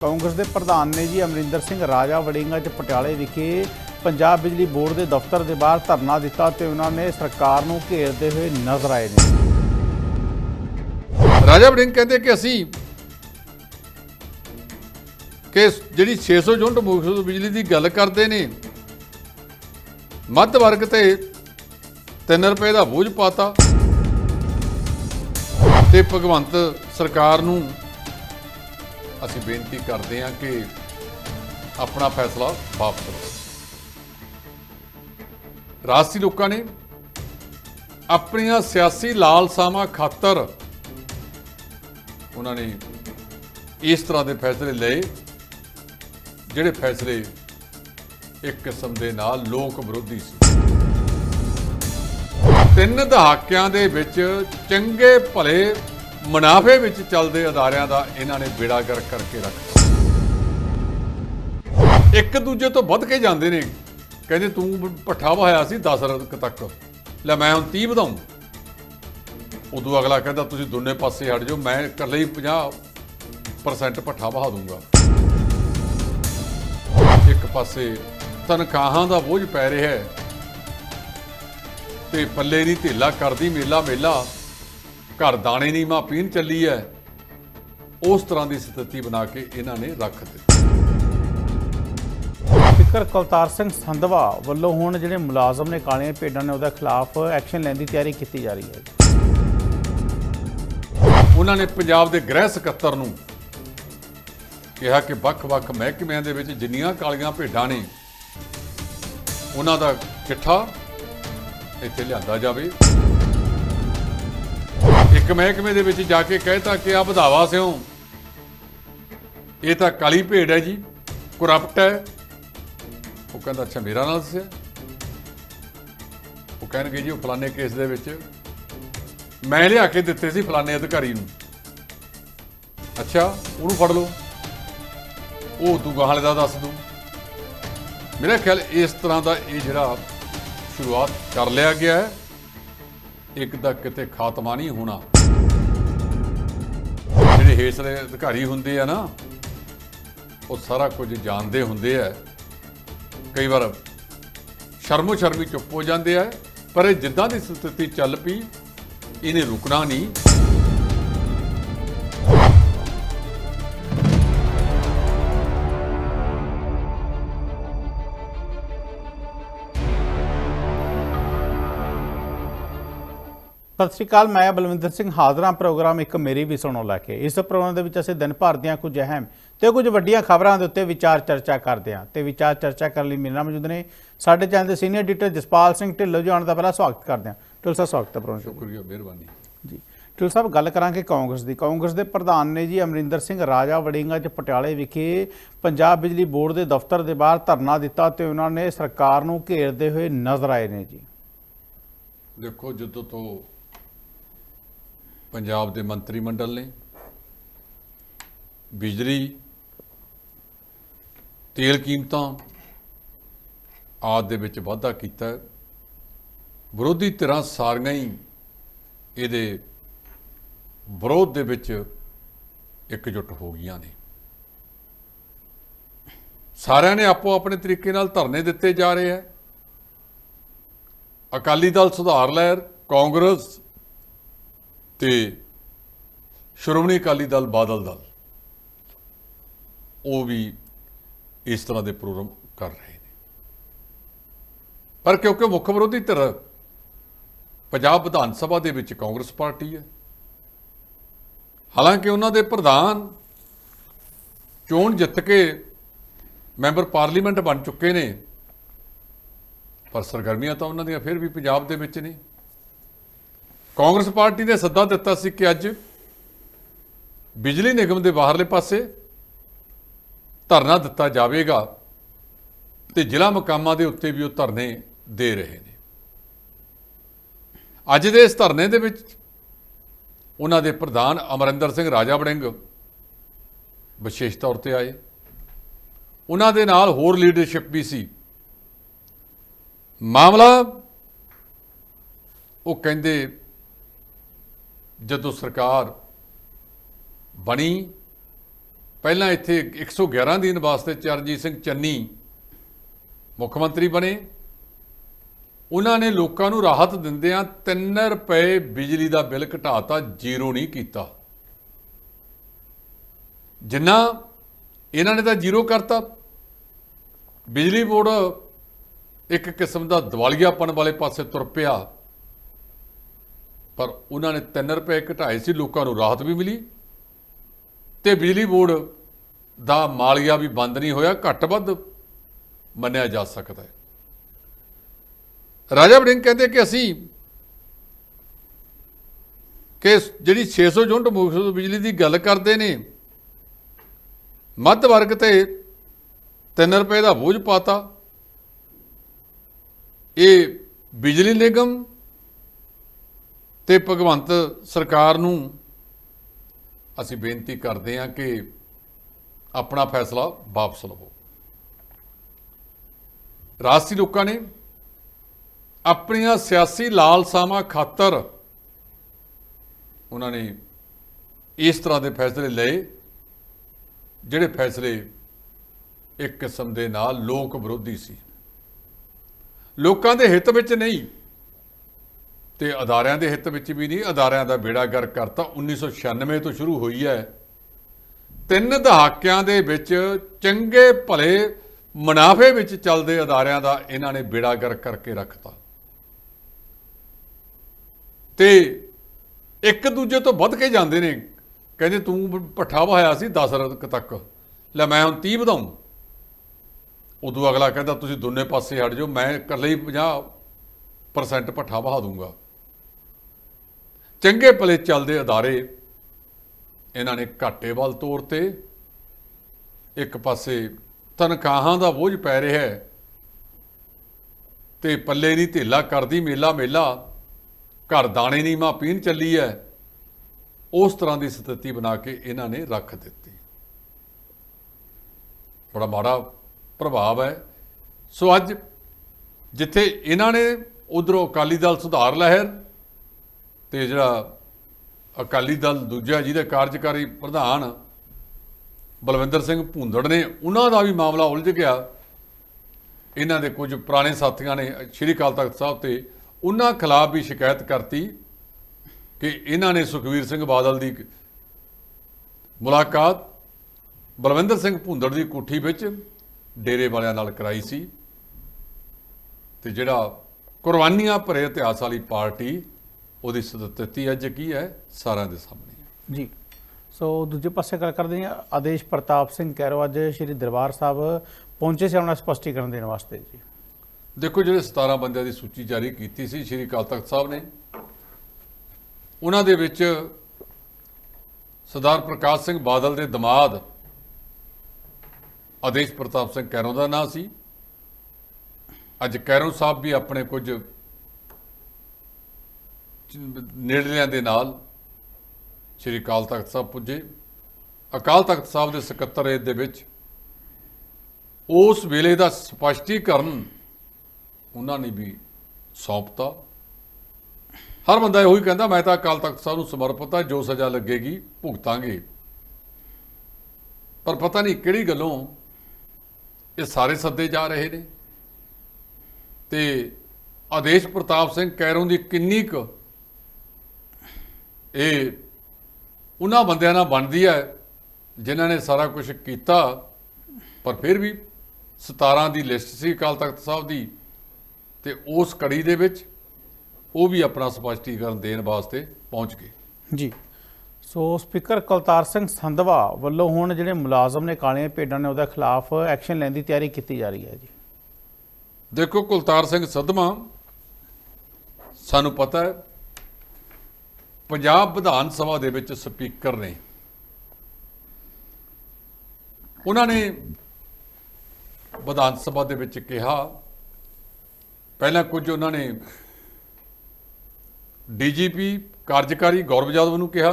ਕਾਂਗਰਸ ਦੇ ਪ੍ਰਧਾਨ ਨੇ ਜੀ ਅਮਰਿੰਦਰ ਸਿੰਘ ਰਾਜਾ ਵੜਿੰਗਾ ਚ ਪਟਿਆਲੇ ਵਿਖੇ ਪੰਜਾਬ ਬਿਜਲੀ ਬੋਰਡ ਦੇ ਦਫ਼ਤਰ ਦੇ ਬਾਹਰ ਧਰਨਾ ਦਿੱਤਾ ਤੇ ਉਹਨਾਂ ਨੇ ਸਰਕਾਰ ਨੂੰ ਘੇਰਦੇ ਹੋਏ ਨਜ਼ਰ ਆਏ ਨੇ। ਰਾਜਾ ਵੜਿੰਗ ਕਹਿੰਦੇ ਕਿ ਅਸੀਂ ਕਿ ਜਿਹੜੀ 600 ਯੂਨਿਟ ਮੁਫਤ ਬਿਜਲੀ ਦੀ ਗੱਲ ਕਰਦੇ ਨੇ, ਮੱਧ ਵਰਗ ਤੇ 3 ਰੁਪਏ ਦਾ ਬੋਝ ਪਾਤਾ ਤੇ ਭਗਵੰਤ ਸਰਕਾਰ ਨੂੰ ਅਸੀਂ ਬੇਨਤੀ ਕਰਦੇ ਹਾਂ ਕਿ ਆਪਣਾ ਫੈਸਲਾ ਵਾਪਸ ਲਓ ਰਾਜਸੀ ਲੋਕਾਂ ਨੇ ਆਪਣੀਆਂ ਸਿਆਸੀ ਲਾਲਸਾਵਾਂ ਖਾਤਰ ਉਹਨਾਂ ਨੇ ਇਸ ਤਰ੍ਹਾਂ ਦੇ ਫੈਸਲੇ ਲਏ, ਜਿਹੜੇ ਫੈਸਲੇ ਇੱਕ ਕਿਸਮ ਦੇ ਨਾਲ ਲੋਕ ਵਿਰੋਧੀ ਸੀ। ਤਿੰਨ ਦਹਾਕਿਆਂ ਦੇ ਵਿੱਚ ਚੰਗੇ ਭਲੇ ਮੁਨਾਫੇ ਵਿੱਚ ਚੱਲਦੇ ਅਦਾਰਿਆਂ ਦਾ ਇਹਨਾਂ ਨੇ ਬੇੜਾ ਗਰਕ ਕਰਕੇ ਰੱਖ ਇੱਕ ਦੂਜੇ ਤੋਂ ਵੱਧ ਕੇ ਜਾਂਦੇ ਨੇ। ਕਹਿੰਦੇ ਤੂੰ ਪੱਠਾ ਵਹਾਇਆ ਸੀ 10 ਰੁਪਏ ਤੱਕ। ਲੈ ਮੈਂ ਹੁਣ 30 ਵਧਾਉਂ ਉਦੋਂ ਅਗਲਾ ਕਹਿੰਦਾ, ਤੁਸੀਂ ਦੋਨੇ ਪਾਸੇ ਹਟ ਜਾਓ, ਮੈਂ ਇਕੱਲੇ ਹੀ 50% ਪੱਠਾ ਵਹਾ ਦੂੰਗਾ। ਇੱਕ ਪਾਸੇ ਤਨਖਾਹਾਂ ਦਾ ਬੋਝ ਪੈ ਰਿਹਾ ਹੈ ਤੇ ਪੱਲੇ ਨਹੀਂ ਢਿੱਲਾ ਕਰਦੀ ਮੇਲਾ ਮੇਲਾ। ਘਰ ਦਾਣੇ ਨਹੀਂ ਮਾਂ ਪੀਣ ਚੱਲੀ ਹੈ ਉਸ ਤਰ੍ਹਾਂ ਦੀ ਸਥਿਤੀ ਬਣਾ ਕੇ ਇਹਨਾਂ ਨੇ ਰੱਖ ਦਿੱਤੀ। ਸਪੀਕਰ ਕਵਤਾਰ ਸਿੰਘ ਸੰਧਵਾ ਵੱਲੋਂ ਹੁਣ ਜਿਹੜੇ ਮੁਲਾਜ਼ਮ ਨੇ ਕਾਲੀਆਂ ਭੇਡਾਂ ਨੇ ਉਹਦੇ ਖਿਲਾਫ ਐਕਸ਼ਨ ਲੈਣ ਦੀ ਤਿਆਰੀ ਕੀਤੀ ਜਾ ਰਹੀ ਹੈ। ਉਹਨਾਂ ਨੇ ਪੰਜਾਬ ਦੇ ਗ੍ਰਹਿ ਸਕੱਤਰ ਨੂੰ ਕਿਹਾ ਕਿ ਵੱਖ-ਵੱਖ ਮਹਿਕਮਿਆਂ ਦੇ ਵਿੱਚ ਜਿੰਨੀਆਂ ਕਾਲੀਆਂ ਭੇਡਾਂ ਨੇ ਉਹਨਾਂ ਦਾ ਚਿੱਠਾ ਇੱਥੇ ਲਿਆਂਦਾ ਜਾਵੇ। ਇੱਕ ਮਹਿਕਮੇ ਦੇ ਵਿੱਚ ਜਾ ਕੇ ਕਹਿਤਾ ਕਿ ਆ ਵਧਾਵਾ ਸਿਓ। ਇਹ ਤਾਂ ਕਾਲੀ ਭੇਡ ਹੈ ਜੀ ਕਰਪਟ ਹੈ। ਉਹ ਕਹਿੰਦਾ, ਅੱਛਾ, ਮੇਰਾ ਨਾਲ ਦੱਸਿਆ? ਉਹ ਕਹਿਣਗੇ ਜੀ, ਉਹ ਫਲਾਣੇ ਕੇਸ ਦੇ ਵਿੱਚ ਮੈਂ ਲਿਆ ਕੇ ਦਿੱਤੇ ਸੀ ਫਲਾਣੇ ਅਧਿਕਾਰੀ ਨੂੰ। ਅੱਛਾ, ਉਹਨੂੰ ਫੜ ਲਓ। ਉਹ ਤੂੰ ਗਾਹਲੇ ਦਾ ਦੱਸ ਦੂੰ ਮੇਰਾ ਖਿਆਲ ਇਸ ਤਰ੍ਹਾਂ ਦਾ ਇਹ ਜਿਹੜਾ ਸ਼ੁਰੂਆਤ ਕਰ ਲਿਆ ਗਿਆ ਹੈ। ਇੱਕ ਦਾ ਕਿਤੇ ਖਾਤਮਾ ਨਹੀਂ ਹੋਣਾ। ਜਿਹੜੇ ਹੇਸਲੇ ਅਧਿਕਾਰੀ ਹੁੰਦੇ ਆ ਨਾ, ਉਹ ਸਾਰਾ ਕੁਝ ਜਾਣਦੇ ਹੁੰਦੇ ਆ। ਕਈ ਵਾਰ ਸ਼ਰਮੋ ਸ਼ਰਮੀ ਚੁੱਪ ਹੋ ਜਾਂਦੇ ਆ, ਪਰ ਇਹ ਜਿੱਦਾਂ ਦੀ ਸਥਿਤੀ ਚੱਲ ਪਈ, ਇਹਨੇ ਰੁਕਣਾ ਨਹੀਂ। ਸਤਿ ਸ਼੍ਰੀ ਅਕਾਲ ਮੈਂ ਬਲਵਿੰਦਰ ਸਿੰਘ ਹਾਜ਼ਰਾਂ ਪ੍ਰੋਗਰਾਮ ਇੱਕ ਮੇਰੀ ਵੀ ਸੁਣੋ ਲੈ ਕੇ। ਇਸ ਪ੍ਰੋਗਰਾਮ ਦੇ ਵਿੱਚ ਅਸੀਂ ਦਿਨ ਭਰ ਦੀਆਂ ਕੁਝ ਅਹਿਮ ਤੇ ਕੁਝ ਵੱਡੀਆਂ ਖਬਰਾਂ ਦੇ ਉੱਤੇ ਵਿਚਾਰ ਚਰਚਾ ਕਰਦੇ ਹਾਂ। ਤੇ ਵਿਚਾਰ ਚਰਚਾ ਕਰਨ ਲਈ ਮੇਰੇ ਨਾਲ ਮੌਜੂਦ ਨੇ ਸਾਡੇ ਚੈਨਲ ਦੇ ਸੀਨੀਅਰ ਐਡੀਟਰ ਜਸਪਾਲ ਸਿੰਘ ਢਿੱਲੋਂ ਜੀ ਆਉਣ ਦਾ ਪਹਿਲਾ ਸਵਾਗਤ ਕਰਦੇ ਹਾਂ। ਢਿੱਲੋਂ ਸਾਹਿਬ ਸਵਾਗਤ ਹੈ ਪ੍ਰੋਗਰਾਮ। ਸ਼ੁਕਰੀਆ ਮਿਹਰਬਾਨੀ। ਜੀ ਢਿੱਲੋਂ ਸਾਹਿਬ ਗੱਲ ਕਰਾਂਗੇ ਕਾਂਗਰਸ ਦੀ। ਕਾਂਗਰਸ ਦੇ ਪ੍ਰਧਾਨ ਨੇ ਜੀ ਅਮਰਿੰਦਰ ਸਿੰਘ ਰਾਜਾ ਵੜਿੰਗਾ ਚ ਪਟਿਆਲੇ ਵਿਖੇ ਪੰਜਾਬ ਬਿਜਲੀ ਬੋਰਡ ਦੇ ਦਫ਼ਤਰ ਦੇ ਬਾਹਰ ਧਰਨਾ ਦਿੱਤਾ ਤੇ ਉਹਨਾਂ ਨੇ ਸਰਕਾਰ ਨੂੰ ਘੇਰਦੇ ਹੋਏ ਨਜ਼ਰ ਆਏ ਨੇ ਜੀ। ਦੇਖੋ ਜਦੋਂ ਤੋਂ ਪੰਜਾਬ ਦੇ ਮੰਤਰੀ ਮੰਡਲ ਨੇ ਬਿਜਲੀ, ਤੇਲ ਕੀਮਤਾਂ ਆਦ ਦੇ ਵਿੱਚ ਵਾਧਾ ਕੀਤਾ। ਵਿਰੋਧੀ ਧਿਰਾਂ ਸਾਰੀਆਂ ਹੀ ਇਹਦੇ ਵਿਰੋਧ ਦੇ ਵਿੱਚ ਇਕਜੁੱਟ ਹੋ ਗਈਆਂ ਨੇ। ਸਾਰਿਆਂ ਨੇ ਆਪੋ ਆਪਣੇ ਤਰੀਕੇ ਨਾਲ ਧਰਨੇ ਦਿੱਤੇ ਜਾ ਰਹੇ ਹੈ। ਅਕਾਲੀ ਦਲ ਸੁਧਾਰ ਲਹਿਰ, ਕਾਂਗਰਸ ਤੇ ਸ਼੍ਰੋਮਣੀ ਅਕਾਲੀ ਦਲ, ਬਾਦਲ ਦਲ, ਉਹ ਵੀ ਇਸ ਤਰ੍ਹਾਂ ਦੇ ਪ੍ਰੋਗਰਾਮ ਕਰ ਰਹੇ ਨੇ। ਪਰ ਕਿਉਂਕਿ ਮੁੱਖ ਵਿਰੋਧੀ ਧਿਰ ਪੰਜਾਬ ਵਿਧਾਨ ਸਭਾ ਦੇ ਵਿੱਚ ਕਾਂਗਰਸ ਪਾਰਟੀ ਹੈ, ਹਾਲਾਂਕਿ ਉਹਨਾਂ ਦੇ ਪ੍ਰਧਾਨ ਚੋਣ ਜਿੱਤ ਕੇ ਮੈਂਬਰ ਪਾਰਲੀਮੈਂਟ ਬਣ ਚੁੱਕੇ ਨੇ, ਪਰ ਸਰਗਰਮੀਆਂ ਤਾਂ ਉਹਨਾਂ ਦੀਆਂ ਫਿਰ ਵੀ ਪੰਜਾਬ ਦੇ ਵਿੱਚ ਨੇ। ਕਾਂਗਰਸ ਪਾਰਟੀ ਨੇ ਸੱਦਾ ਦਿੱਤਾ ਸੀ ਕਿ ਅੱਜ ਬਿਜਲੀ ਨਿਗਮ ਦੇ ਬਾਹਰਲੇ ਪਾਸੇ ਧਰਨਾ ਦਿੱਤਾ ਜਾਵੇਗਾ ਤੇ ਜ਼ਿਲ੍ਹਾ ਮਕਾਮਾਂ ਦੇ ਉੱਤੇ ਵੀ ਉਹ ਧਰਨੇ ਦੇ ਰਹੇ ਨੇ। ਅੱਜ ਦੇ ਇਸ ਧਰਨੇ ਦੇ ਵਿੱਚ ਉਹਨਾਂ ਦੇ ਪ੍ਰਧਾਨ ਅਮਰਿੰਦਰ ਸਿੰਘ ਰਾਜਾ ਵੜਿੰਗ ਵਿਸ਼ੇਸ਼ ਤੌਰ ਤੇ ਆਏ। ਉਹਨਾਂ ਦੇ ਨਾਲ ਹੋਰ ਲੀਡਰਸ਼ਿਪ ਵੀ ਸੀ। ਮਾਮਲਾ ਉਹ ਕਹਿੰਦੇ ਜਦੋਂ ਸਰਕਾਰ ਬਣੀ, ਪਹਿਲਾਂ ਇੱਥੇ 111 ਦਿਨ ਵਾਸਤੇ ਚਰਨਜੀਤ ਸਿੰਘ ਚੰਨੀ ਮੁੱਖ ਮੰਤਰੀ ਬਣੇ। ਉਹਨਾਂ ਨੇ ਲੋਕਾਂ ਨੂੰ ਰਾਹਤ ਦਿੰਦਿਆਂ 3 ਰੁਪਏ ਬਿਜਲੀ ਦਾ ਬਿੱਲ ਘਟਾਤਾ, ਜ਼ੀਰੋ ਨਹੀਂ ਕੀਤਾ। ਜਿੰਨਾ ਇਹਨਾਂ ਨੇ ਤਾਂ ਜ਼ੀਰੋ ਕਰਤਾ। ਬਿਜਲੀ ਬੋਰਡ ਇੱਕ ਕਿਸਮ ਦਾ ਦਿਵਾਲੀਆਪਣ ਵਾਲੇ ਪਾਸੇ ਤੁਰ ਪਿਆ। ਪਰ ਉਹਨਾਂ ਨੇ 3 ਰੁਪਏ ਘਟਾਏ ਸੀ, ਲੋਕਾਂ ਨੂੰ ਰਾਹਤ ਵੀ ਮਿਲੀ ਤੇ ਬਿਜਲੀ ਬੋਰਡ ਦਾ ਮਾਲੀਆ ਵੀ ਬੰਦ ਨਹੀਂ ਹੋਇਆ, ਘੱਟ ਵੱਧ ਮੰਨਿਆ ਜਾ ਸਕਦਾ ਹੈ। ਰਾਜਾ ਵੜਿੰਗ ਕਹਿੰਦੇ ਕਿ ਅਸੀਂ ਕਿ ਜਿਹੜੀ 600 ਯੂਨਿਟ ਮੁਫਤ ਬਿਜਲੀ ਦੀ ਗੱਲ ਕਰਦੇ ਨੇ, ਮੱਧ ਵਰਗ ਤੇ 3 ਰੁਪਏ ਦਾ ਬੋਝ ਪਾਤਾ। ਇਹ ਬਿਜਲੀ ਨਿਗਮ ਤੇ ਭਗਵੰਤ ਸਰਕਾਰ ਨੂੰ ਅਸੀਂ ਬੇਨਤੀ ਕਰਦੇ ਹਾਂ ਕਿ ਆਪਣਾ ਫੈਸਲਾ ਵਾਪਸ ਲਵੋ। ਰਾਸ਼ਟਰੀ ਲੋਕਾਂ ਨੇ ਆਪਣੀਆਂ ਸਿਆਸੀ ਲਾਲਸਾਵਾਂ ਖਾਤਰ ਉਹਨਾਂ ਨੇ ਇਸ ਤਰ੍ਹਾਂ ਦੇ ਫੈਸਲੇ ਲਏ, ਜਿਹੜੇ ਫੈਸਲੇ ਇੱਕ ਕਿਸਮ ਦੇ ਨਾਲ ਲੋਕ ਵਿਰੋਧੀ ਸੀ। ਲੋਕਾਂ ਦੇ ਹਿੱਤ ਵਿੱਚ ਨਹੀਂ ਤੇ ਅਦਾਰਿਆਂ ਦੇ ਹਿੱਤ ਵਿੱਚ ਵੀ ਨਹੀਂ, ਅਦਾਰਿਆਂ ਦਾ ਬੇੜਾ ਗਰ ਕਰਤਾ। 1996 ਤੋਂ ਸ਼ੁਰੂ ਹੋਈ ਹੈ। ਤਿੰਨ ਦਹਾਕਿਆਂ ਦੇ ਵਿੱਚ ਚੰਗੇ ਭਲੇ ਮੁਨਾਫੇ ਵਿੱਚ ਚੱਲਦੇ ਅਦਾਰਿਆਂ ਦਾ ਇਹਨਾਂ ਨੇ ਬੇੜਾ ਗਰ ਕਰਕੇ ਰੱਖਤਾ। ਤੇ ਇੱਕ ਦੂਜੇ ਤੋਂ ਵੱਧ ਕੇ ਜਾਂਦੇ ਨੇ। ਕਹਿੰਦੇ, ਤੂੰ ਪੱਠਾ ਵਹਾਇਆ ਸੀ 10 ਰਕ ਤੱਕ। ਲੈ, ਮੈਂ ਹੁਣ 30 ਵਧਾਉਂ ਉਦੋਂ ਅਗਲਾ ਕਹਿੰਦਾ, ਤੁਸੀਂ ਦੋਨੇ ਪਾਸੇ ਹਟ ਜਾਓ, ਮੈਂ ਇਕੱਲੇ ਹੀ 50% ਪੱਠਾ ਵਹਾ ਦੂੰਗਾ। ਚੰਗੇ ਭਲੇ ਚੱਲਦੇ ਅਦਾਰੇ ਇਹਨਾਂ ਨੇ ਘਾਟੇ ਵੱਲ ਤੌਰ ਤੇ ਇੱਕ ਪਾਸੇ ਤਨਖਾਹਾਂ ਦਾ ਬੋਝ ਪੈ ਰਿਹਾ ਹੈ ਤੇ ਪੱਲੇ ਨਹੀਂ ਢਿੱਲਾ ਕਰਦੀ, ਮੇਲਾ ਮੇਲਾ, ਘਰ ਦਾਣੇ ਨਹੀਂ ਮਾਂ ਪੀਣ ਚੱਲੀ ਹੈ। ਉਸ ਤਰ੍ਹਾਂ ਦੀ ਸਥਿਤੀ ਬਣਾ ਕੇ ਇਹਨਾਂ ਨੇ ਰੱਖ ਦਿੱਤੀ। ਬੜਾ ਮਾੜਾ ਪ੍ਰਭਾਵ ਹੈ। ਸੋ ਅੱਜ ਜਿੱਥੇ ਇਹਨਾਂ ਨੇ ਉਧਰੋਂ ਅਕਾਲੀ ਦਲ ਸੁਧਾਰ ਲਹਿਰ ਤੇ ਜਿਹੜਾ ਅਕਾਲੀ ਦਲ ਦੂਜਾ ਜਿਹਦੇ ਕਾਰਜਕਾਰੀ ਪ੍ਰਧਾਨ ਬਲਵਿੰਦਰ ਸਿੰਘ ਭੁੰਦੜ ਨੇ, ਉਹਨਾਂ ਦਾ ਵੀ ਮਾਮਲਾ ਉਲਝ ਗਿਆ। ਇਹਨਾਂ ਦੇ ਕੁਝ ਪੁਰਾਣੇ ਸਾਥੀਆਂ ਨੇ ਸ਼੍ਰੀ ਅਕਾਲ ਤਖਤ ਸਾਹਿਬ ਤੇ ਉਹਨਾਂ ਖਿਲਾਫ ਵੀ ਸ਼ਿਕਾਇਤ ਕਰਤੀ ਕਿ ਇਹਨਾਂ ਨੇ ਸੁਖਵੀਰ ਸਿੰਘ ਬਾਦਲ ਦੀ ਮੁਲਾਕਾਤ, ਬਲਵਿੰਦਰ ਸਿੰਘ ਭੁੰਦੜ ਦੀ ਕੋਠੀ ਵਿੱਚ ਡੇਰੇ ਵਾਲਿਆਂ ਨਾਲ ਕਰਾਈ ਸੀ। ਤੇ ਜਿਹੜਾ ਕੁਰਬਾਨੀਆਂ ਭਰੇ ਇਤਿਹਾਸ ਵਾਲੀ ਪਾਰਟੀ ਉਹਦੀ ਸਦੱਤਤੀ ਅੱਜ ਕੀ ਹੈ? ਸਾਰਿਆਂ ਦੇ ਸਾਹਮਣੇ ਜੀ। ਸੋ ਦੂਜੇ ਪਾਸੇ ਗੱਲ ਕਰਦੇ ਹਾਂ ਆਦੇਸ਼ ਪ੍ਰਤਾਪ ਸਿੰਘ ਕੈਰੋ ਅੱਜ ਸ਼੍ਰੀ ਦਰਬਾਰ ਸਾਹਿਬ ਪਹੁੰਚੇ ਸੀ ਆਪਣਾ ਸਪਸ਼ਟੀਕਰਨ ਦੇਣ ਵਾਸਤੇ ਜੀ। ਦੇਖੋ ਜਿਹੜੇ 17 ਬੰਦਿਆਂ ਦੀ ਸੂਚੀ ਜਾਰੀ ਕੀਤੀ ਸੀ ਸ਼੍ਰੀ ਅਕਾਲ ਤਖਤ ਸਾਹਿਬ ਨੇ ਉਹਨਾਂ ਦੇ ਵਿੱਚ ਸਰਦਾਰ ਪ੍ਰਕਾਸ਼ ਸਿੰਘ ਬਾਦਲ ਦੇ ਦਮਾਦ ਆਦੇਸ਼ ਪ੍ਰਤਾਪ ਸਿੰਘ ਕੈਰੋਂ ਦਾ ਨਾਂ ਸੀ। ਅੱਜ ਕੈਰੋਂ ਸਾਹਿਬ ਵੀ ਆਪਣੇ ਕੁਝ ਨੇੜਲਿਆਂ ਦੇ ਨਾਲ ਸ਼੍ਰੀ ਅਕਾਲ ਤਖਤ ਸਾਹਿਬ ਪੁੱਜੇ। ਅਕਾਲ ਤਖਤ ਸਾਹਿਬ ਦੇ ਸਕੱਤਰੇਤ ਦੇ ਵਿੱਚ ਉਸ ਵੇਲੇ ਦਾ ਸਪਸ਼ਟੀਕਰਨ ਉਹਨਾਂ ਨੇ ਵੀ ਸੌਂਪਤਾ। ਹਰ ਬੰਦਾ ਇਹੋ ਹੀ ਕਹਿੰਦਾ, ਮੈਂ ਤਾਂ ਅਕਾਲ ਤਖਤ ਸਾਹਿਬ ਨੂੰ ਸਮਰਪਿਤ ਹਾਂ, ਜੋ ਸਜ਼ਾ ਲੱਗੇਗੀ, ਭੁਗਤਾਂਗੇ। ਪਰ ਪਤਾ ਨਹੀਂ ਕਿਹੜੀ ਗੱਲੋਂ ਇਹ ਸਾਰੇ ਸੱਦੇ ਜਾ ਰਹੇ ਨੇ। ਤੇ ਆਦੇਸ਼ ਪ੍ਰਤਾਪ ਸਿੰਘ ਕੈਰੋਂ ਦੀ ਕਿੰਨੀ ਕੁ ਇਹ ਉਹਨਾਂ ਬੰਦਿਆਂ ਨਾਲ ਬਣਦੀ ਹੈ ਜਿਨ੍ਹਾਂ ਨੇ ਸਾਰਾ ਕੁਝ ਕੀਤਾ ਪਰ ਫਿਰ ਵੀ 17 ਦੀ ਲਿਸਟ ਸੀ ਅਕਾਲ ਤਖਤ ਸਾਹਿਬ ਦੀ ਤੇ ਉਸ ਕੜੀ ਦੇ ਵਿੱਚ ਉਹ ਵੀ ਆਪਣਾ ਸਪਸ਼ਟੀਕਰਨ ਦੇਣ ਵਾਸਤੇ ਪਹੁੰਚ ਗਏ। ਜੀ। ਸੋ ਸਪੀਕਰ ਕੁਲਤਾਰ ਸਿੰਘ ਸੰਧਵਾ ਵੱਲੋਂ ਹੁਣ ਜਿਹੜੇ ਮੁਲਾਜ਼ਮ ਨੇ ਕਾਲੀਆਂ ਭੇਡਾਂ ਨੇ ਉਹਦੇ ਖਿਲਾਫ ਐਕਸ਼ਨ ਲੈਣ ਦੀ ਤਿਆਰੀ ਕੀਤੀ ਜਾ ਰਹੀ ਹੈ ਜੀ। ਦੇਖੋ ਕੁਲਤਾਰ ਸਿੰਘ ਸਦਮਾ ਸਾਨੂੰ ਪਤਾ ਹੈ ਪੰਜਾਬ ਵਿਧਾਨ ਸਭਾ ਦੇ ਵਿੱਚ ਸਪੀਕਰ ਨੇ। ਉਹਨਾਂ ਨੇ ਵਿਧਾਨ ਸਭਾ ਦੇ ਵਿੱਚ ਕਿਹਾ, ਪਹਿਲਾਂ ਕੁਝ ਉਹਨਾਂ ਨੇ ਡੀਜੀਪੀ ਕਾਰਜਕਾਰੀ ਗੌਰਵ ਯਾਦਵ ਨੂੰ ਕਿਹਾ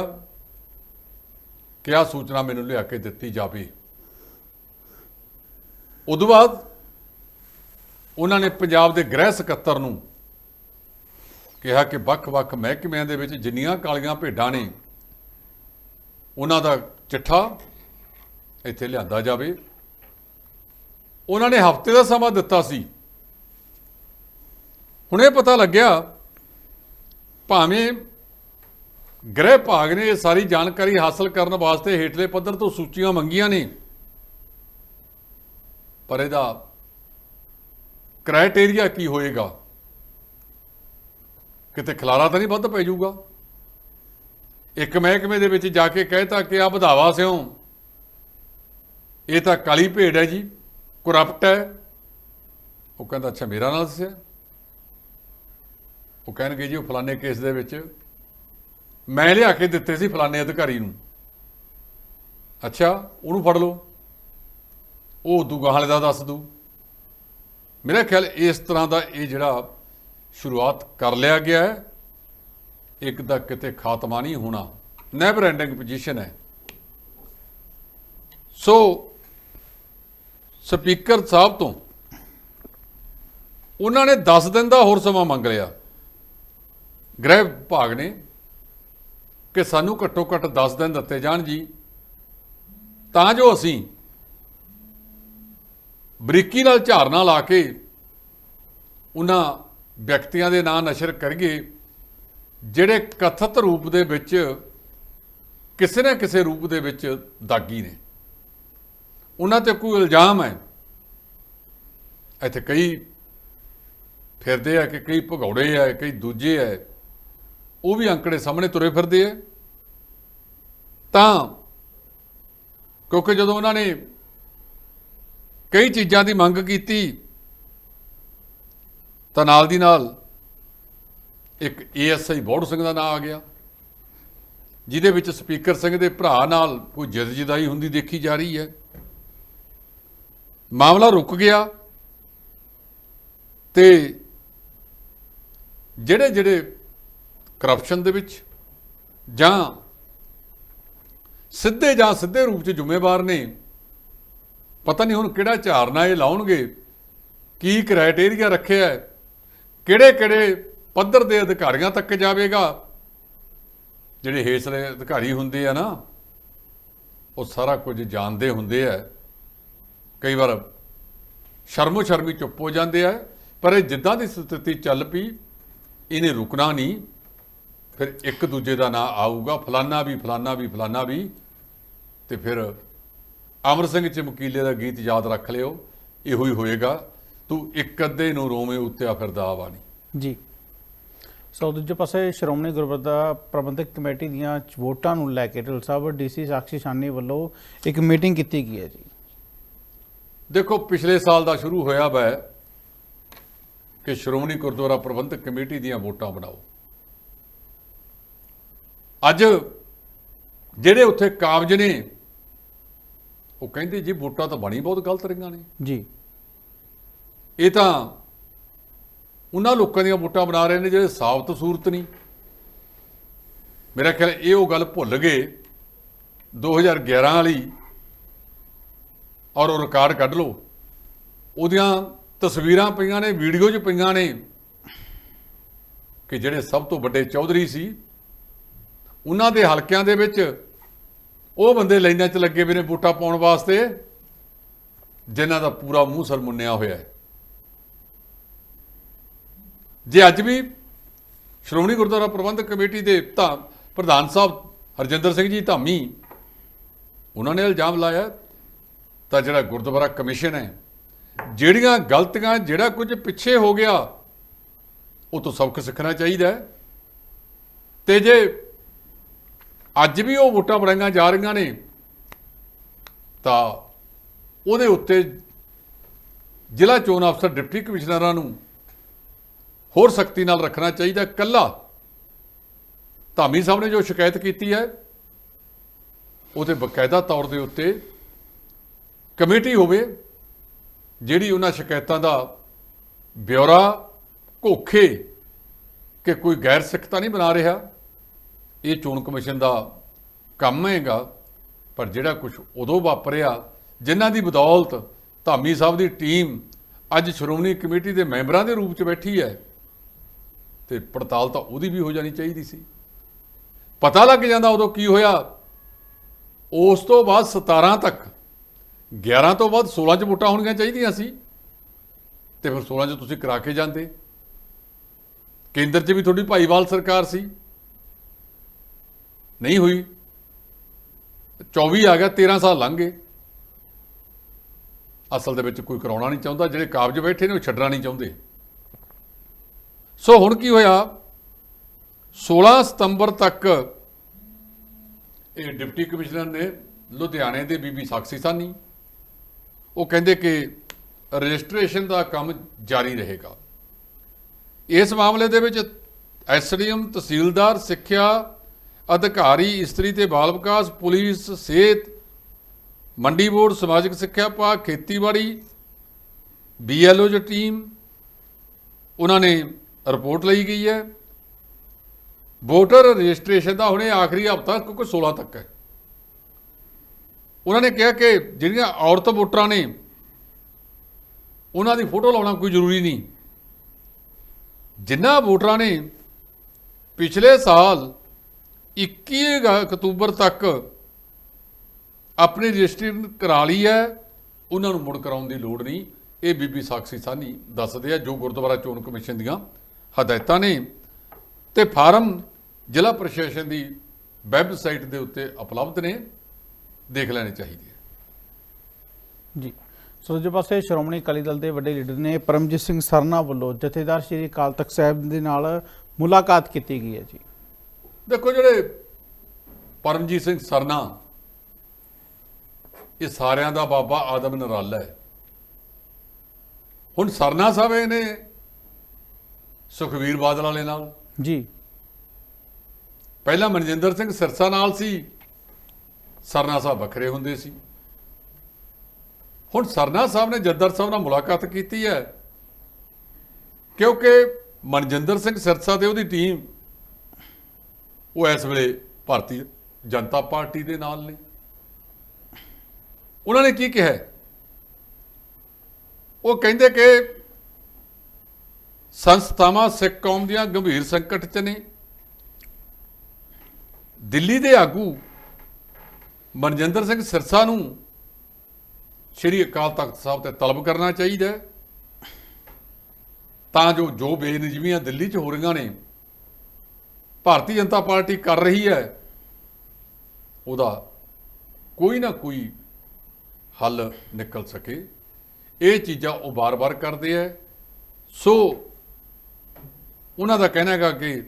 ਕਿ ਆਹ ਸੂਚਨਾ ਮੈਨੂੰ ਲਿਆ ਕੇ ਦਿੱਤੀ ਜਾਵੇ। ਉਦੋਂ ਬਾਅਦ ਉਹਨਾਂ ਨੇ ਪੰਜਾਬ ਦੇ ਗ੍ਰਹਿ ਸਕੱਤਰ ਨੂੰ ਕਿਹਾ ਕਿ ਵੱਖ-ਵੱਖ ਮਹਿਕਮਿਆਂ ਦੇ ਵਿੱਚ ਜਿੰਨੀਆਂ ਕਾਲੀਆਂ ਭੇਡਾਂ ਨੇ, ਉਹਨਾਂ ਦਾ ਚਿੱਠਾ ਇੱਥੇ ਲਿਆਂਦਾ ਜਾਵੇ। ਉਹਨਾਂ ਨੇ ਹਫ਼ਤੇ ਦਾ ਸਮਾਂ ਦਿੱਤਾ ਸੀ। ਹੁਣ ਇਹ ਪਤਾ ਲੱਗਿਆ, ਭਾਵੇਂ ਗ੍ਰਹਿ ਭਾਗ ਨੇ ਇਹ ਸਾਰੀ ਜਾਣਕਾਰੀ ਹਾਸਲ ਕਰਨ ਵਾਸਤੇ ਹੇਠਲੇ ਪੱਧਰ ਤੋਂ ਸੂਚੀਆਂ ਮੰਗੀਆਂ ਨੇ, ਪਰ ਇਹਦਾ ਕ੍ਰਾਈਟੇਰੀਆ ਕੀ ਹੋਏਗਾ? ਕਿਤੇ ਖਲਾਰਾ ਤਾਂ ਨਹੀਂ ਵੱਧ ਪੈ ਜਾਊਗਾ? ਇੱਕ ਮਹਿਕਮੇ ਦੇ ਵਿੱਚ ਜਾ ਕੇ ਕਹਿਤਾ ਕਿ ਆ ਵਧਾਵਾ ਸਿਓ ਇਹ ਤਾਂ ਕਾਲੀ ਭੇਡ ਹੈ ਜੀ ਕਰਪਟ ਹੈ। ਉਹ ਕਹਿੰਦਾ, ਅੱਛਾ, ਮੇਰਾ ਨਾਲ ਦੱਸਿਆ? ਉਹ ਕਹਿਣਗੇ ਜੀ, ਉਹ ਫਲਾਣੇ ਕੇਸ ਦੇ ਵਿੱਚ ਮੈਂ ਲਿਆ ਕੇ ਦਿੱਤੇ ਸੀ ਫਲਾਣੇ ਅਧਿਕਾਰੀ ਨੂੰ। ਅੱਛਾ, ਉਹਨੂੰ ਫੜ ਲਓ। ਉਹ ਦੂਗਾ ਹਾਲੇ ਦਾ ਦੱਸ ਦੂ ਮੇਰਾ ਖਿਆਲ ਇਸ ਤਰ੍ਹਾਂ ਦਾ ਇਹ ਜਿਹੜਾ ਸ਼ੁਰੂਆਤ ਕਰ ਲਿਆ ਗਿਆ ਹੈ। ਇੱਕ ਦਾ ਕਿਤੇ ਖਾਤਮਾ ਨਹੀਂ ਹੋਣਾ। ਨੈਵਰ ਐਂਡਿੰਗ ਪੋਜੀਸ਼ਨ ਹੈ। ਸੋ ਸਪੀਕਰ ਸਾਹਿਬ ਤੋਂ ਉਹਨਾਂ ਨੇ 10 ਦਿਨ ਦਾ ਹੋਰ ਸਮਾਂ ਮੰਗ ਲਿਆ। ਗ੍ਰਹਿ ਵਿਭਾਗ ਨੇ ਕਿ ਸਾਨੂੰ ਘੱਟੋ ਘੱਟ 10 ਦਿਨ ਦਿੱਤੇ ਜਾਣ ਜੀ। ਤਾਂ ਜੋ ਅਸੀਂ ਬਰੀਕੀ ਨਾਲ ਝਾਰਨਾ ਲਾ ਕੇ ਉਹਨਾਂ ਵਿਅਕਤੀਆਂ ਦੇ ਨਾਂ ਨਸ਼ਰ ਕਰੀਏ, ਜਿਹੜੇ ਕਥਿਤ ਰੂਪ ਦੇ ਵਿੱਚ ਕਿਸੇ ਨਾ ਕਿਸੇ ਰੂਪ ਦੇ ਵਿੱਚ ਦਾਗੀ ਨੇ। ਉਹਨਾਂ ਤੇ ਕੋਈ ਇਲਜ਼ਾਮ ਹੈ? ਇੱਥੇ ਕਈ ਫਿਰਦੇ ਆ ਕਿ ਕਈ ਭਗੌੜੇ ਆ, ਕਈ ਦੂਜੇ ਆ, ਉਹ ਵੀ ਅੰਕੜੇ ਸਾਹਮਣੇ ਤੁਰੇ ਫਿਰਦੇ ਆ। ਤਾਂ ਕਿਉਂਕਿ ਜਦੋਂ ਉਹਨਾਂ ਨੇ ਕਈ ਚੀਜ਼ਾਂ ਦੀ ਮੰਗ ਕੀਤੀ ਤਾਂ ਨਾਲ ਦੀ ਨਾਲ ਇੱਕ ਏਐਸਆਈ ਬੋੜ ਸਿੰਘ ਦਾ ਨਾਮ ਆ ਗਿਆ, ਜਿਹਦੇ ਵਿੱਚ ਸਪੀਕਰ ਸਿੰਘ ਦੇ ਭਰਾ ਨਾਲ ਕੋਈ ਜਦਜਦਾਈ ਹੁੰਦੀ ਦੇਖੀ ਜਾ ਰਹੀ ਹੈ। ਮਾਮਲਾ ਰੁਕ ਗਿਆ ਤੇ ਜਿਹੜੇ ਜਿਹੜੇ ਕਰਪਸ਼ਨ ਦੇ ਵਿੱਚ ਜਾਂ ਸਿੱਧੇ ਜਾਂ ਸਿੱਧੇ ਰੂਪ 'ਚ ਜ਼ਿੰਮੇਵਾਰ ਨੇ, ਪਤਾ ਨਹੀਂ ਹੁਣ ਕਿਹੜਾ ਝਾਰਨਾ ਇਹ ਲਾਉਣਗੇ, ਕੀ ਕ੍ਰਾਈਟੇਰੀਆ ਰੱਖਿਆ ਹੈ। ਕਿਹੜੇ ਕਿਹੜੇ ਪੱਧਰ ਦੇ ਅਧਿਕਾਰੀਆਂ ਤੱਕ ਜਾਵੇਗਾ? ਜਿਹੜੇ ਹੇਸਲੇ ਅਧਿਕਾਰੀ ਹੁੰਦੇ ਆ ਨਾ, ਉਹ ਸਾਰਾ ਕੁਝ ਜਾਣਦੇ ਹੁੰਦੇ ਆ। ਕਈ ਵਾਰ ਸ਼ਰਮੋ ਸ਼ਰਮੀ ਚੁੱਪ ਹੋ ਜਾਂਦੇ ਆ, ਪਰ ਇਹ ਜਿੱਦਾਂ ਦੀ ਸਥਿਤੀ ਚੱਲ ਪਈ, ਇਹਨੇ ਰੁਕਣਾ ਨਹੀਂ। ਫਿਰ ਇੱਕ ਦੂਜੇ ਦਾ ਨਾਂ ਆਊਗਾ, ਫਲਾਨਾ ਵੀ ਫਲਾਨਾ ਵੀ ਫਲਾਨਾ ਵੀ। ਤੇ ਫਿਰ ਅਮਰ ਸਿੰਘ ਚਮਕੀਲੇ ਦਾ ਗੀਤ ਯਾਦ ਰੱਖ ਲਿਓ, ਇਹੋ ਹੀ ਹੋਏਗਾ। ਤੂੰ ਇੱਕ ਅੱਧੇ ਨੂੰ ਰੋਵੇਂ ਉੱਤਿਆ ਫਿਰਦਾ ਆਵਾਣੀ ਜੀ। ਸੋ ਦੂਜੇ ਪਾਸੇ ਸ਼੍ਰੋਮਣੀ ਗੁਰਦੁਆਰਾ ਪ੍ਰਬੰਧਕ ਕਮੇਟੀ ਦੀਆਂ ਵੋਟਾਂ ਨੂੰ ਲੈ ਕੇ ਢਿੱਲ ਸਾਹਿਬ ਡੀਸੀ ਸਾਕਸ਼ੀ ਸ਼ਾਨੀ ਵੱਲੋਂ ਇੱਕ ਮੀਟਿੰਗ ਕੀਤੀ ਗਈ ਹੈ ਜੀ। ਦੇਖੋ ਪਿਛਲੇ ਸਾਲ ਦਾ ਸ਼ੁਰੂ ਹੋਇਆ ਵਾ ਕਿ ਸ਼੍ਰੋਮਣੀ ਗੁਰਦੁਆਰਾ ਪ੍ਰਬੰਧਕ ਕਮੇਟੀ ਦੀਆਂ ਵੋਟਾਂ ਬਣਾਓ। ਅੱਜ ਜਿਹੜੇ ਉੱਥੇ ਕਾਬਜ ਨੇ ਉਹ ਕਹਿੰਦੇ ਜੀ ਵੋਟਾਂ ਤਾਂ ਬਣੀ ਬਹੁਤ ਗਲਤ ਰਹੀਆਂ ਨੇ। ਜੀ। ਇਹ ਤਾਂ ਉਹਨਾਂ ਲੋਕਾਂ ਦੀਆਂ ਵੋਟਾਂ ਬਣਾ ਰਹੇ ਨੇ ਜਿਹੜੇ ਸਾਬਤ ਸੂਰਤ ਨਹੀਂ। ਮੇਰਾ ਖਿਆਲ ਇਹ ਉਹ ਗੱਲ ਭੁੱਲ ਗਏ 2011 ਵਾਲੀ ਔਰ ਉਹ ਰਿਕਾਰਡ ਕੱਢ ਲਓ। ਉਹਦੀਆਂ ਤਸਵੀਰਾਂ ਪਈਆਂ ਨੇ, ਵੀਡੀਓ 'ਚ ਪਈਆਂ ਨੇ ਕਿ ਜਿਹੜੇ ਸਭ ਤੋਂ ਵੱਡੇ ਚੌਧਰੀ ਸੀ, ਉਹਨਾਂ ਦੇ ਹਲਕਿਆਂ ਦੇ ਵਿੱਚ ਉਹ ਬੰਦੇ ਲਾਈਨਾਂ 'ਚ ਲੱਗੇ ਵੀ ਨੇ ਵੋਟਾਂ ਪਾਉਣ ਵਾਸਤੇ, ਜਿਨ੍ਹਾਂ ਦਾ ਪੂਰਾ ਮੂੰਹ ਸਰ ਮੁੰਨਿਆ ਹੋਇਆ ਹੈ। ਜੇ ਅੱਜ ਵੀ ਸ਼੍ਰੋਮਣੀ ਗੁਰਦੁਆਰਾ ਪ੍ਰਬੰਧਕ ਕਮੇਟੀ ਦੇ ਤਾਂ ਪ੍ਰਧਾਨ ਸਾਹਿਬ ਹਰਜਿੰਦਰ ਸਿੰਘ ਜੀ ਧਾਮੀ, ਉਹਨਾਂ ਨੇ ਇਲਜ਼ਾਮ ਲਾਇਆ ਤਾਂ ਜਿਹੜਾ ਗੁਰਦੁਆਰਾ ਕਮਿਸ਼ਨ ਹੈ, ਜਿਹੜੀਆਂ ਗਲਤੀਆਂ, ਜਿਹੜਾ ਕੁਝ ਪਿੱਛੇ ਹੋ ਗਿਆ, ਉਹ ਤੋਂ ਸਬਕ ਸਿੱਖਣਾ ਚਾਹੀਦਾ ਹੈ। ਤੇ ਜੇ ਅੱਜ ਵੀ ਉਹ ਵੋਟਾਂ ਬਣਾਈਆਂ ਜਾ ਰਹੀਆਂ ਨੇ, ਤਾਂ ਉਹਦੇ ਉੱਤੇ ਜ਼ਿਲ੍ਹਾ ਚੋਣ ਅਫਸਰ, ਡਿਪਟੀ ਕਮਿਸ਼ਨਰਾਂ ਨੂੰ ਹੋਰ ਸਖਤੀ ਨਾਲ ਰੱਖਣਾ ਚਾਹੀਦਾ ਕੱਲਾ ਧਾਮੀ ਸਾਹਿਬ ਨੇ ਜੋ ਸ਼ਿਕਾਇਤ ਕੀਤੀ ਹੈ, ਉਹਦੇ ਬਕਾਇਦਾ ਤੌਰ ਦੇ ਉੱਤੇ ਕਮੇਟੀ ਹੋਵੇ, ਜਿਹੜੀ ਉਹਨਾਂ ਸ਼ਿਕਾਇਤਾਂ ਦਾ ਬਿਉਰਾ ਘੋਖੇ ਕਿ ਕੋਈ ਗੈਰ ਸਿੱਖਤਾ ਨਹੀਂ ਬਣਾ ਰਿਹਾ, ਇਹ ਚੋਣ ਕਮਿਸ਼ਨ ਦਾ ਕੰਮ ਹੈਗਾ, ਪਰ ਜਿਹੜਾ ਕੁਝ ਉਦੋਂ ਵਾਪਰਿਆ, ਜਿਨ੍ਹਾਂ ਦੀ ਬਦੌਲਤ ਧਾਮੀ ਸਾਹਿਬ ਦੀ ਟੀਮ ਅੱਜ ਸ਼੍ਰੋਮਣੀ ਕਮੇਟੀ ਦੇ ਮੈਂਬਰਾਂ ਦੇ ਰੂਪ 'ਚ ਬੈਠੀ ਹੈ ਤੇ ਪੜਤਾਲ ਤਾਂ ਉਹਦੀ ਵੀ ਹੋ ਜਾਣੀ ਚਾਹੀਦੀ ਸੀ। ਪਤਾ ਲੱਗ ਜਾਂਦਾ ਉਦੋਂ ਕੀ ਹੋਇਆ। ਉਸ ਤੋਂ ਬਾਅਦ 17 ਤੱਕ 11 ਤੋਂ ਬਾਅਦ 16 ਚ ਵੋਟਾਂ ਹੋਣੀਆਂ ਚਾਹੀਦੀਆਂ ਸੀ। ਤੇ ਫਿਰ 16 ਚ ਤੁਸੀਂ ਕਰਾ ਕੇ ਜਾਂਦੇ। ਕੇਂਦਰ 'ਚ ਵੀ ਤੁਹਾਡੀ ਭਾਈਵਾਲ ਸਰਕਾਰ ਸੀ। ਨਹੀਂ ਹੋਈ। 24 ਆ ਗਿਆ 13 ਸਾਲ ਲੰਘ ਗਏ। ਅਸਲ ਦੇ ਵਿੱਚ ਕੋਈ ਕਰਾਉਣਾ ਨਹੀਂ ਚਾਹੁੰਦਾ। ਜਿਹੜੇ ਕਾਬਜ ਬੈਠੇ ਨੇ ਉਹ ਛੱਡਣਾ ਨਹੀਂ ਚਾਹੁੰਦੇ। ਸੋ ਹੁਣ ਕੀ ਹੋਇਆ? 16 ਸਤੰਬਰ ਤੱਕ ਇਹ ਡਿਪਟੀ ਕਮਿਸ਼ਨਰ ਨੇ ਲੁਧਿਆਣੇ ਦੇ ਬੀਬੀ ਸਾਕਸ਼ੀ ਸਾਨੀ ਉਹ ਕਹਿੰਦੇ ਕਿ ਰਜਿਸਟ੍ਰੇਸ਼ਨ ਦਾ ਕੰਮ ਜਾਰੀ ਰਹੇਗਾ। ਇਸ ਮਾਮਲੇ ਦੇ ਵਿੱਚ ਐਸਡੀਐਮ, ਤਹਿਸੀਲਦਾਰ, ਸਿੱਖਿਆ ਅਧਿਕਾਰੀ, ਇਸਤਰੀ ਤੇ ਬਾਲ ਵਿਕਾਸ, ਪੁਲਿਸ, ਸਿਹਤ, ਮੰਡੀ ਬੋਰਡ, ਸਮਾਜਿਕ ਸਿੱਖਿਆ ਵਿਭਾਗ, ਖੇਤੀਬਾੜੀ, ਬੀਐਲਓ ਜੋ ਟੀਮ, ਉਹਨਾਂ ਨੇ ਰਿਪੋਰਟ ਲਈ ਗਈ ਹੈ। ਵੋਟਰ ਰਜਿਸਟ੍ਰੇਸ਼ਨ ਦਾ ਹੁਣੇ ਆਖਰੀ ਹਫਤਾ, ਕਿਉਂਕਿ 16 ਤੱਕ ਹੈ। ਉਹਨਾਂ ਨੇ ਕਿਹਾ ਕਿ ਜਿਹੜੀਆਂ ਔਰਤ ਵੋਟਰਾਂ ਨੇ, ਉਹਨਾਂ ਦੀ ਫੋਟੋ ਲਾਉਣਾ ਕੋਈ ਜ਼ਰੂਰੀ ਨਹੀਂ। ਜਿਨ੍ਹਾਂ ਵੋਟਰਾਂ ਨੇ ਪਿਛਲੇ ਸਾਲ 21 ਅਕਤੂਬਰ ਤੱਕ ਆਪਣੀ ਰਜਿਸਟਰੀ ਕਰਾ ਲਈ ਹੈ, ਉਹਨਾਂ ਨੂੰ ਮੁੜ ਕਰਾਉਣ ਦੀ ਲੋੜ ਨਹੀਂ। ਇਹ ਬੀਬੀ ਸਾਕਸ਼ੀ ਸਾਨੀ ਦੱਸਦੇ ਆ, ਜੋ ਗੁਰਦੁਆਰਾ ਚੋਣ ਕਮਿਸ਼ਨ ਦੀਆਂ ਹਦਾਇਤਾਂ ਨੇ ਤੇ ਫਾਰਮ ਜ਼ਿਲ੍ਹਾ ਪ੍ਰਸ਼ਾਸਨ ਦੀ ਵੈਬਸਾਈਟ ਦੇ ਉੱਤੇ ਉਪਲਬਧ ਨੇ ਦੇਖ ਲੈਣੇ ਚਾਹੀਦੇ ਜੀ। ਸੋ ਦੂਜੇ ਪਾਸੇ ਸ਼੍ਰੋਮਣੀ ਅਕਾਲੀ ਦਲ ਦੇ ਵੱਡੇ ਲੀਡਰ ਨੇ ਪਰਮਜੀਤ ਸਿੰਘ ਸਰਨਾ ਵੱਲੋਂ ਜਥੇਦਾਰ ਸ਼੍ਰੀ ਅਕਾਲ ਤਖਤ ਸਾਹਿਬ ਦੇ ਨਾਲ ਮੁਲਾਕਾਤ ਕੀਤੀ ਗਈ ਹੈ ਜੀ। ਦੇਖੋ ਜਿਹੜੇ ਪਰਮਜੀਤ ਸਿੰਘ ਸਰਨਾ ਇਹ ਸਾਰਿਆਂ ਦਾ ਬਾਬਾ ਆਦਮ ਨਰਾਲਾ ਹੈ। ਹੁਣ ਸਰਨਾ ਸਾਹਿਬ ਇਹ ਨੇ ਸੁਖਵੀਰ ਬਾਦਲ ਵਾਲੇ ਨਾਲ। ਜੀ। ਪਹਿਲਾਂ ਮਨਜਿੰਦਰ ਸਿੰਘ ਸਿਰਸਾ ਨਾਲ ਸੀ। ਸਰਨਾ ਸਾਹਿਬ ਵੱਖਰੇ ਹੁੰਦੇ ਸੀ। ਹੁਣ ਸਰਨਾ ਸਾਹਿਬ ਨੇ ਜੱਦਰ ਸਾਹਿਬ ਨਾਲ ਮੁਲਾਕਾਤ ਕੀਤੀ ਹੈ। ਕਿਉਂਕਿ ਮਨਜਿੰਦਰ ਸਿੰਘ ਸਿਰਸਾ ਤੇ ਉਹਦੀ ਟੀਮ ਉਹ ਇਸ ਵੇਲੇ ਭਾਰਤੀ ਜਨਤਾ ਪਾਰਟੀ ਦੇ ਨਾਲ ਨੇ। ਉਹਨਾਂ ਨੇ ਕੀ ਕਿਹਾ? ਉਹ ਕਹਿੰਦੇ ਕਿ ਸੰਸਥਾਵਾਂ ਸਿੱਖ ਕੌਮ ਦੀਆਂ ਗੰਭੀਰ ਸੰਕਟ 'ਚ ਨੇ। ਦਿੱਲੀ ਦੇ ਆਗੂ ਮਨਜਿੰਦਰ ਸਿੰਘ ਸਿਰਸਾ ਨੂੰ ਸ਼੍ਰੀ ਅਕਾਲ ਤਖਤ ਸਾਹਿਬ ਤੇ ਤਲਬ ਕਰਨਾ ਚਾਹੀਦਾ ਤਾਂ ਜੋ ਜੋ ਬੇਨਿਜਮੀਆਂ ਦਿੱਲੀ 'ਚ ਹੋ ਰਹੀਆਂ ਨੇ, ਭਾਰਤੀ ਜਨਤਾ ਪਾਰਟੀ ਕਰ ਰਹੀ ਹੈ, ਉਹਦਾ ਕੋਈ ਨਾ ਕੋਈ ਹੱਲ ਨਿਕਲ ਸਕੇ। ਇਹ ਚੀਜ਼ਾਂ ਉਹ ਬਾਰ-ਬਾਰ ਕਰਦੇ ਐ ਸੋ ਉਹਨਾਂ ਦਾ ਕਹਿਣਾ ਹੈਗਾ ਕਿ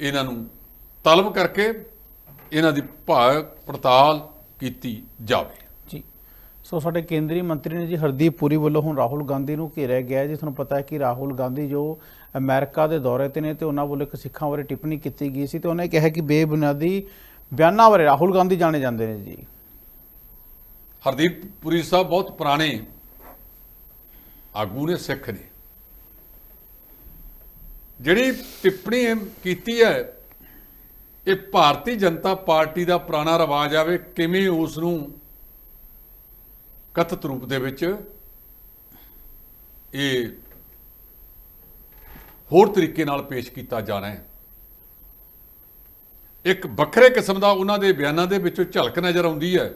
ਇਹਨਾਂ ਨੂੰ ਤਲਬ ਕਰਕੇ ਇਹਨਾਂ ਦੀ ਭਾਲ ਪੜਤਾਲ ਕੀਤੀ ਜਾਵੇ। ਜੀ। ਸੋ ਸਾਡੇ ਕੇਂਦਰੀ ਮੰਤਰੀ ਨੇ ਜੀ ਹਰਦੀਪ ਪੁਰੀ ਵੱਲੋਂ ਹੁਣ ਰਾਹੁਲ ਗਾਂਧੀ ਨੂੰ ਘੇਰਿਆ ਗਿਆ ਜੀ ਤੁਹਾਨੂੰ ਪਤਾ ਹੈ ਕਿ ਰਾਹੁਲ ਗਾਂਧੀ ਜੋ ਅਮਰੀਕਾ ਦੇ ਦੌਰੇ ਤੇ ਨੇ ਤੇ ਉਹਨਾਂ ਵੱਲੋਂ ਇੱਕ ਸਿੱਖਾਂ ਬਾਰੇ ਟਿੱਪਣੀ ਕੀਤੀ ਗਈ ਸੀ ਤੇ ਉਹਨੇ ਕਿਹਾ ਕਿ ਬੇਬੁਨਿਆਦੀ ਬਿਆਨਾਂ ਬਾਰੇ ਰਾਹੁਲ ਗਾਂਧੀ ਜਾਣੇ ਜਾਂਦੇ ਨੇ ਜੀ। ਹਰਦੀਪ ਪੁਰੀ ਸਾਹਿਬ ਬਹੁਤ ਪੁਰਾਣੇ ਆਗੂ ਨੇ ਸਿੱਖ ਨੇ। ਜਿਹੜੀ ਟਿੱਪਣੀ ਇਹ ਕੀਤੀ ਹੈ, ਇਹ ਭਾਰਤੀ ਜਨਤਾ ਪਾਰਟੀ ਦਾ ਪੁਰਾਣਾ ਰਿਵਾਜ ਆਵੇ ਕਿਵੇਂ ਉਸ ਨੂੰ ਕਥਿਤ ਰੂਪ ਦੇ ਵਿੱਚ ਇਹ ਹੋਰ ਤਰੀਕੇ ਨਾਲ ਪੇਸ਼ ਕੀਤਾ ਜਾਣਾ ਹੈ। ਇੱਕ ਵੱਖਰੇ ਕਿਸਮ ਦਾ ਉਹਨਾਂ ਦੇ ਬਿਆਨਾਂ ਦੇ ਵਿੱਚੋਂ ਝਲਕ ਨਜ਼ਰ ਆਉਂਦੀ ਹੈ।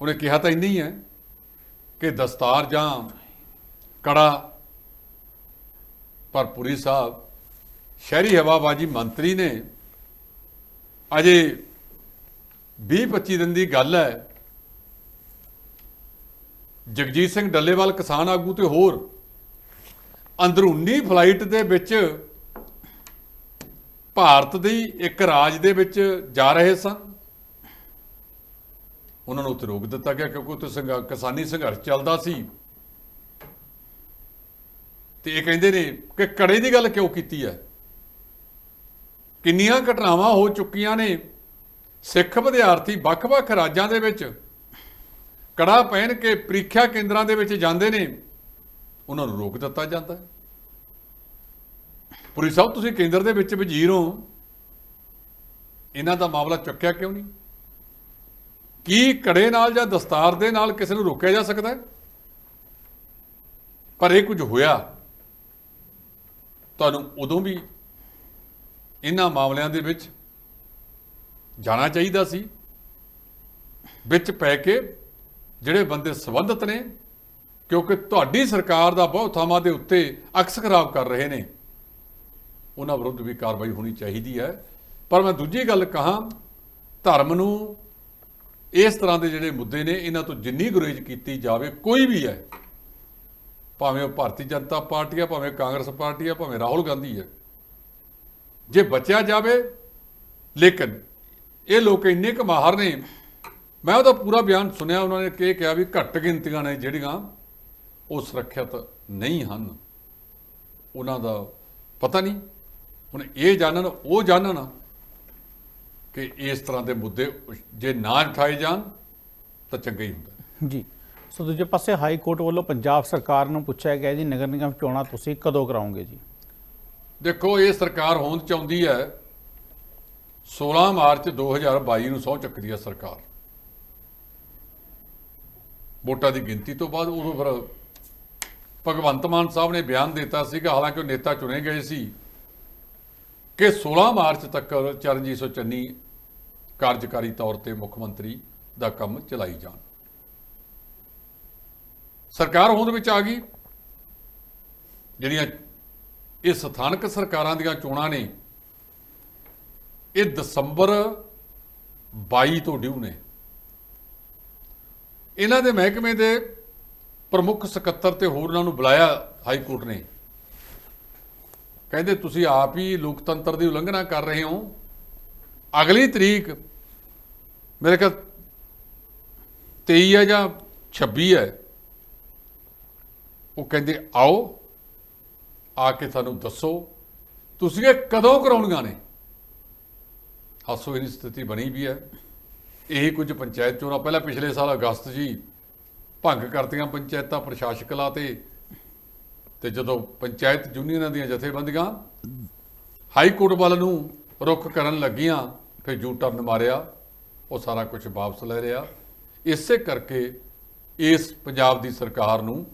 ਉਹਨੇ ਕਿਹਾ ਤਾਂ ਇੰਨੀ ਹੈ ਕਿ ਦਸਤਾਰ ਜਾਂ ਕੜਾ ਪਰ ਪੁਰੀ ਸਾਹਿਬ, ਸ਼ਹਿਰੀ ਹਵਾਬਾਜੀ ਮੰਤਰੀ ਨੇ ਅਜੇ 20-25 ਦਿਨ ਦੀ ਗੱਲ ਹੈ। ਜਗਜੀਤ ਸਿੰਘ ਡੱਲੇਵਾਲ ਕਿਸਾਨ ਆਗੂ ਤੇ ਹੋਰ ਅੰਦਰੂਨੀ ਫਲਾਈਟ ਦੇ ਵਿੱਚ ਭਾਰਤ ਦੀ ਇੱਕ ਰਾਜ ਦੇ ਵਿੱਚ ਜਾ ਰਹੇ ਸਨ। ਉਹਨਾਂ ਨੂੰ ਉੱਥੇ ਰੋਕ ਦਿੱਤਾ ਗਿਆ ਕਿਉਂਕਿ ਉੱਥੇ ਸੰਘ- ਕਿਸਾਨੀ ਸੰਘਰਸ਼ ਚੱਲਦਾ ਸੀ। ਤੇ ਇਹ ਕਹਿੰਦੇ ਨੇ ਕਿ ਕੜੇ ਦੀ ਗੱਲ ਕਿਉਂ ਕੀਤੀ ਹੈ? ਕਿੰਨੀਆਂ ਘਟਨਾਵਾਂ ਹੋ ਚੁੱਕੀਆਂ ਨੇ ਸਿੱਖ ਵਿਦਿਆਰਥੀ ਵੱਖ-ਵੱਖ ਰਾਜਾਂ ਦੇ ਵਿੱਚ। ਕੜਾ ਪਹਿਨ ਕੇ ਪ੍ਰੀਖਿਆ ਕੇਂਦਰਾਂ ਦੇ ਵਿੱਚ ਜਾਂਦੇ ਨੇ। ਉਹਨਾਂ ਨੂੰ ਰੋਕ ਦਿੱਤਾ ਜਾਂਦਾ ਹੈ। ਪੁਰੀ ਸਾਹਿਬ, ਤੁਸੀਂ ਕੇਂਦਰ ਦੇ ਵਿੱਚ ਵਜ਼ੀਰ ਹੋ। ਇਹਨਾਂ ਦਾ ਮਾਮਲਾ ਚੁੱਕਿਆ ਕਿਉਂ ਨਹੀਂ? ਕੀ ਕੜੇ ਨਾਲ ਜਾਂ ਦਸਤਾਰ ਦੇ ਨਾਲ ਕਿਸੇ ਨੂੰ ਰੋਕਿਆ ਜਾ ਸਕਦਾ ਹੈ? ਪਰ ਇਹ ਕੁਝ ਹੋਇਆ। ਤੁਹਾਨੂੰ ਉਦੋਂ ਵੀ ਇਹਨਾਂ ਮਾਮਲਿਆਂ ਦੇ ਵਿੱਚ ਜਾਣਾ ਚਾਹੀਦਾ ਸੀ। ਵਿੱਚ ਪੈ ਕੇ ਜਿਹੜੇ ਬੰਦੇ ਸੰਬੰਧਿਤ ਨੇ, ਕਿਉਂਕਿ ਤੁਹਾਡੀ ਸਰਕਾਰ ਦਾ ਬਹੁਤ ਥਾਵਾਂ ਦੇ ਉੱਤੇ ਅਕਸ ਖਰਾਬ ਕਰ ਰਹੇ ਨੇ, ਉਹਨਾਂ ਵਿਰੁੱਧ ਵੀ ਕਾਰਵਾਈ ਹੋਣੀ ਚਾਹੀਦੀ ਹੈ। ਪਰ ਮੈਂ ਦੂਜੀ ਗੱਲ ਕਹਾਂ, ਧਰਮ ਨੂੰ ਇਸ ਤਰ੍ਹਾਂ ਦੇ ਜਿਹੜੇ ਮੁੱਦੇ ਨੇ, ਇਹਨਾਂ ਤੋਂ ਜਿੰਨੀ ਗੁਰੇਜ਼ ਕੀਤੀ ਜਾਵੇ, ਕੋਈ ਵੀ ਹੈ ਭਾਵੇਂ ਉਹ ਭਾਰਤੀ ਜਨਤਾ ਪਾਰਟੀ ਆ, ਭਾਵੇਂ ਕਾਂਗਰਸ ਪਾਰਟੀ ਆ, ਭਾਵੇਂ ਰਾਹੁਲ ਗਾਂਧੀ ਹੈ ਜੇ ਬਚਿਆ ਜਾਵੇ, ਲੇਕਿਨ ਇਹ ਲੋਕ ਇੰਨੇ ਕੁ ਮਾਹਰ ਨੇ, ਮੈਂ ਉਹਦਾ ਪੂਰਾ ਬਿਆਨ ਸੁਣਿਆ, ਉਹਨਾਂ ਨੇ ਕਿ ਕਿਹਾ ਵੀ ਘੱਟ ਗਿਣਤੀਆਂ ਨੇ ਜਿਹੜੀਆਂ ਉਹ ਸੁਰੱਖਿਅਤ ਨਹੀਂ ਹਨ। ਉਹਨਾਂ ਦਾ ਪਤਾ ਨਹੀਂ। ਹੁਣ ਇਹ ਜਾਣਨ, ਉਹ ਜਾਣਨ ਕਿ ਇਸ ਤਰ੍ਹਾਂ ਦੇ ਮੁੱਦੇ ਜੇ ਨਾ ਉਠਾਏ ਜਾਣ, ਤਾਂ ਚੰਗਾ ਹੀ ਹੁੰਦਾ। ਜੀ। ਸੋ ਦੂਜੇ ਪਾਸੇ ਹਾਈ ਕੋਰਟ ਵੱਲੋਂ ਪੰਜਾਬ ਸਰਕਾਰ ਨੂੰ ਪੁੱਛਿਆ ਗਿਆ ਜੀ, ਨਗਰ ਨਿਗਮ ਚੋਣਾਂ ਤੁਸੀਂ ਕਦੋਂ ਕਰਾਓਗੇ ਜੀ? ਦੇਖੋ, ਇਹ ਸਰਕਾਰ ਹੋਂਦ ਚਾਹੁੰਦੀ ਹੈ। 16 ਮਾਰਚ 2022 ਨੂੰ ਸਹੁੰ ਚੱਕਦੀ ਹੈ ਸਰਕਾਰ। ਵੋਟਾਂ ਦੀ ਗਿਣਤੀ ਤੋਂ ਬਾਅਦ ਉਦੋਂ ਫਿਰ ਭਗਵੰਤ ਮਾਨ ਸਾਹਿਬ ਨੇ ਬਿਆਨ ਦਿੱਤਾ ਸੀਗਾ, ਹਾਲਾਂਕਿ ਉਹ ਨੇਤਾ ਚੁਣੇ ਗਏ ਸੀ, ਕਿ 16 ਮਾਰਚ ਤੱਕ ਚਰਨਜੀਤ ਸਿੰਘ ਚੰਨੀ ਕਾਰਜਕਾਰੀ ਤੌਰ ਤੇ ਮੁੱਖ ਮੰਤਰੀ ਦਾ ਕੰਮ ਚਲਾਈ ਜਾਣ। ਸਰਕਾਰ ਹੋਂਦ ਵਿੱਚ ਆ ਗਈ। ਜਿਹੜੀਆਂ ਇਹ ਸਥਾਨਕ ਸਰਕਾਰਾਂ ਦੀਆਂ ਚੋਣਾਂ ਨੇ, ਇਹ ਦਸੰਬਰ 22 ਤੋਂ ਡਿਊ ਨੇ। ਇਹਨਾਂ ਦੇ ਮਹਿਕਮੇ ਦੇ ਪ੍ਰਮੁੱਖ ਸਕੱਤਰ ਤੇ ਹੋਰਨਾਂ ਨੂੰ ਬੁਲਾਇਆ ਹਾਈ ਕੋਰਟ ਨੇ। ਕਹਿੰਦੇ, ਤੁਸੀਂ ਆਪ ਹੀ ਲੋਕਤੰਤਰ ਦੀ ਉਲੰਘਣਾ ਕਰ ਰਹੇ ਹੋ। ਅਗਲੀ ਤਰੀਕ ਮੇਰੇ ਖਿਆਲ 23 ਹੈ ਜਾਂ 26 ਹੈ ਉਹ ਕਹਿੰਦੇ, ਆਓ, ਆ ਕੇ ਸਾਨੂੰ ਦੱਸੋ, ਤੁਸੀਂ ਇਹ ਕਦੋਂ ਕਰਾਉਣੀਆਂ ਨੇ? ਹਾਸੋ ਇਹਦੀ ਸਥਿਤੀ ਬਣੀ ਵੀ ਹੈ। ਇਹ ਕੁਝ ਪੰਚਾਇਤ ਚੋਣਾਂ, ਪਹਿਲਾਂ ਪਿਛਲੇ ਸਾਲ ਅਗਸਤ ਜੀ ਭੰਗ ਕਰਤੀਆਂ ਪੰਚਾਇਤਾਂ ਪ੍ਰਸ਼ਾਸਕਲਾ ਤੇ ਤੇ ਜਦੋਂ ਪੰਚਾਇਤ ਯੂਨੀਅਨਾਂ ਦੀਆਂ ਜਥੇਬੰਦੀਆਂ ਹਾਈ ਕੋਰਟ ਵੱਲ ਨੂੰ ਰੁਖ ਕਰਨ ਲੱਗੀਆਂ, ਫਿਰ ਯੂ ਟਰਨ ਮਾਰਿਆ, ਉਹ ਸਾਰਾ ਕੁਝ ਵਾਪਸ ਲੈ ਰਿਹਾ ਇਸੇ ਕਰਕੇ ਇਸ ਪੰਜਾਬ ਦੀ ਸਰਕਾਰ ਨੂੰ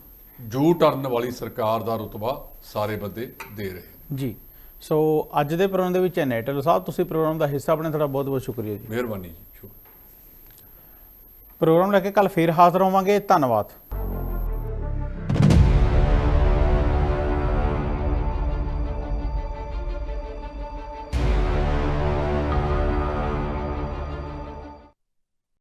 ਯੂ ਟਰਨ ਵਾਲੀ ਸਰਕਾਰ ਦਾ ਰੁਤਬਾ ਸਾਰੇ ਬੰਦੇ ਦੇ ਰਹੇ ਜੀ। ਸੋ ਅੱਜ ਦੇ ਪ੍ਰੋਗਰਾਮ ਦੇ ਵਿੱਚ ਨੈਟਲ ਸਾਹਿਬ ਤੁਸੀਂ ਪ੍ਰੋਗਰਾਮ ਦਾ ਹਿੱਸਾ ਬਣੇ ਤੁਹਾਡਾ ਬਹੁਤ ਬਹੁਤ ਸ਼ੁਕਰੀਆ ਜੀ। ਮਿਹਰਬਾਨੀ ਜੀ ਸ਼ੁਕਰੀਆ। ਪ੍ਰੋਗਰਾਮ ਲੈ ਕੇ ਕੱਲ ਫੇਰ ਹਾਜ਼ਰ ਹੋਵਾਂਗੇ। ਧੰਨਵਾਦ।